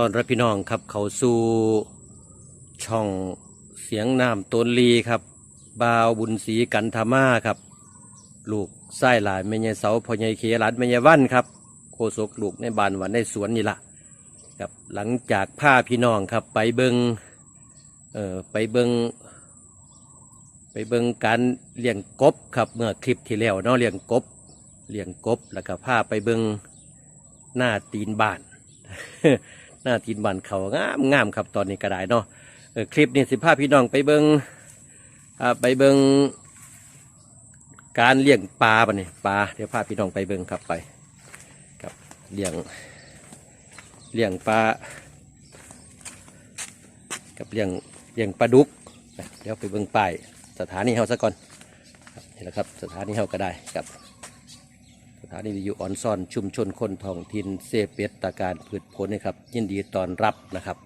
ตอนรับพี่น้องครับเขาสู่ช่องเสียงน้ำต้นลีครับบาวบุญศรีกันธรรมาครับ ลูกไส้หลายแม่ยายเสาพ่อใหญ่เขหลานแม่ยายวันครับโคศกลูกในบ้านวันในสวนนี่ละครับหลังจากผ้าพี่น้องครับไปเบิงเอ่อไปเบิงไปเบิงการเลี้ยงกบครับเมื่อคลิปที่แล้วเนาะเลี้ยงกบเลี้ยงกบแล้วก็ผ้าไปเบิงหน้าตีนบ้าน หน้าตีนบ้านเขางามงามครับตอนนี้ก็ได้เนาะคลิปนี้สิพาพพี่น้องไปเบิงไปเบิงการเลี้ยงปลาปะเนี่ยปลาเดี๋ยวพาพี่น้องไปเบิงครับไปครับเลี้ยงเลี้ยงปลากับเลี้ยงเลี้ยงปลาดุกเดี๋ยวไปเบิงป้ายสถานีเฮาซะก่อนนี่แหละครับสถานีเฮาก็ได้ครับ สถานีวิทยุออนซอนชุมชนคนท้องถิ่นเซเปตตาการพืชผลนะครับ ยินดีตอนรับนะครับ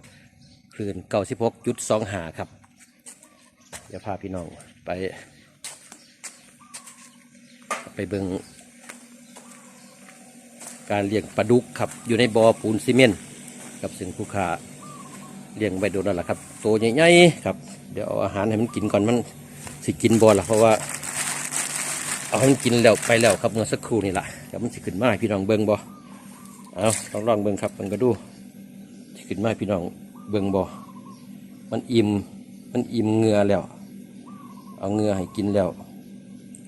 คลื่นเก้าสิบหกจุดสองหาครับเดี๋ยวพาพี่น้องไป ไปเบิงการเลี้ยงปลาดุกครับอยู่ในบ่อปูนซีเมนต์กับสิ่งผู้ค้าเลี้ยงไว้โดนแล้วล่ะครับโตใหญ่ๆครับ เดี๋ยวเอาอาหารให้มันกินก่อนมันสิกินบ่อละเพราะว่า เอาให้มันกินแล้วไปแล้วครับเมื่อสักครู่นี่แหละเดี๋ยวมันสิขึ้นมาพี่น้องเบิ่งบ่เอาลองลองเบิ่งครับมันก็ดูสิขึ้นมาพี่น้องเบิ่งบ่มันอิ่มมันอิ่มเงือแล้ว เอาเงือให้กินแล้ว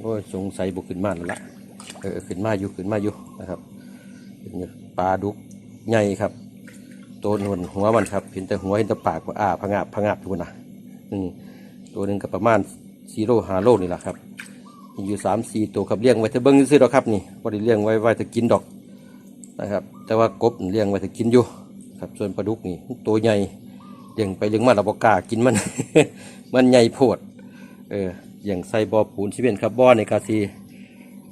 โอ้ยสงสัยบุกขึ้นมาแล้วละเออขึ้นมาอยู่ขึ้นมาอยู่นะครับเป็นปลาดุกใหญ่ครับตัวหนวหัวมันครับเห็นแต่หัวเห็นแต่ปากว่าอ้าพงาบพงาบทุกคนนะอืมตัวหนึ่งก็ประมาณซีโร่ฮาโลนี่แหละครับ มีอยู่สามสี่ตัวครับเลี้ยงไว้ถ้าเบิ้งซื้อดอกครับนี่พอด้เลี้ยงไว้ไว้ถ้ากินดอกนะครับ แต่ว่ากบเลี้ยงไว้ถ้ากินอยู่ครับส่วนปลาดุกนี่ตัวใหญ่เลี้ยงไปเลี้ยงมาเราบอกกากินมัน มันใหญ่โพดเอออย่างใส่บ่อปูนซีเมนครับบอในกาซี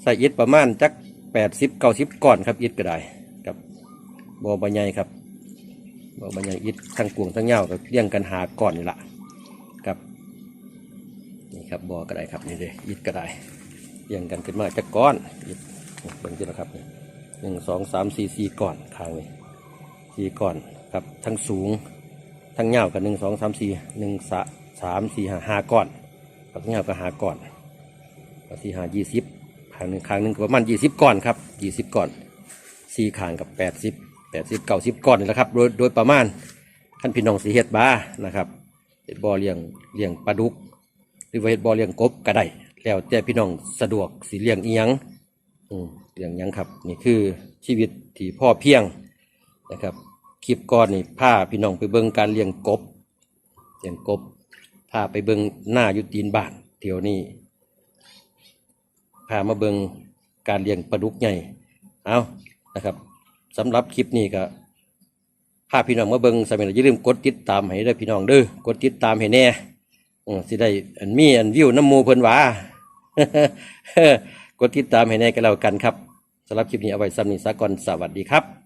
ใส่อิฐประมาณจักแปดสิบเก้าสิบก้อนครับอิฐก็ได้ครับบ่อใบใหญ่ครับบ่อใบใหญ่อิฐทั้งกวงทั้งเงาก็เลี้ยงกันหาก้อนนี่ละ ครับบ่อก็ได้ครับนี่เลยอิดก็ได้เรียงกันขึ้นมาจากก้อนอิดเบิ่งที่นะครับนี่หนึ่งสองสามสี่สี่ก้อนข้างนี้สี่ก้อนครับทั้งสูงทั้งยาวกับหนึ่งสองสามสี่หนึ่งสะสามสี่ห้าห้าก้อนกับทั้งยาวกับห้าก้อนสี่ห้ายี่สิบข้างหนึ่งข้างหนึ่งประมาณยี่สิบก้อนครับยี่สิบก้อนสี่ขางกับแปดสิบแปดสิบเก้าสิบก้อนนี่แหละครับโดยโดยประมาณท่านพี่น้องสีเฮ็ดบ้านะครับเฮ็ดบ่อเลี้ยงเลี้ยงปลาดุก หรือว่าเฮ็ดบ่อเลี้ยงกบก็ได้แล้วแต่พี่น้องสะดวกสิเลี้ยงอีหยังอืมเลี้ยงหยังครับ นี่คือชีวิตที่พ่อเพียงนะครับคลิปก่อนนี่พาพี่น้องไปเบิ่งการเลี้ยงกบเลี้ยงกบพาไปเบิ่งหน้าอยู่ตีนบ้านเที่ยวนี้พามาเบิ่งการเลี้ยงปลาดุกใหญ่เอานะครับสำหรับคลิปนี้ก็พาพี่น้องมาเบิ่งสมัยนี้อย่าลืมกดติดตามให้ได้พี่น้องเด้อกดติดตามให้แน่ สิได้อันมีอันวิวน้ำมูเพิ่นหว่ากดติดตามให้แน่กันแล้วกันครับสำหรับคลิปนี้เอาไว้ซ้ำนี้ซะก่อนสวัสดีครับ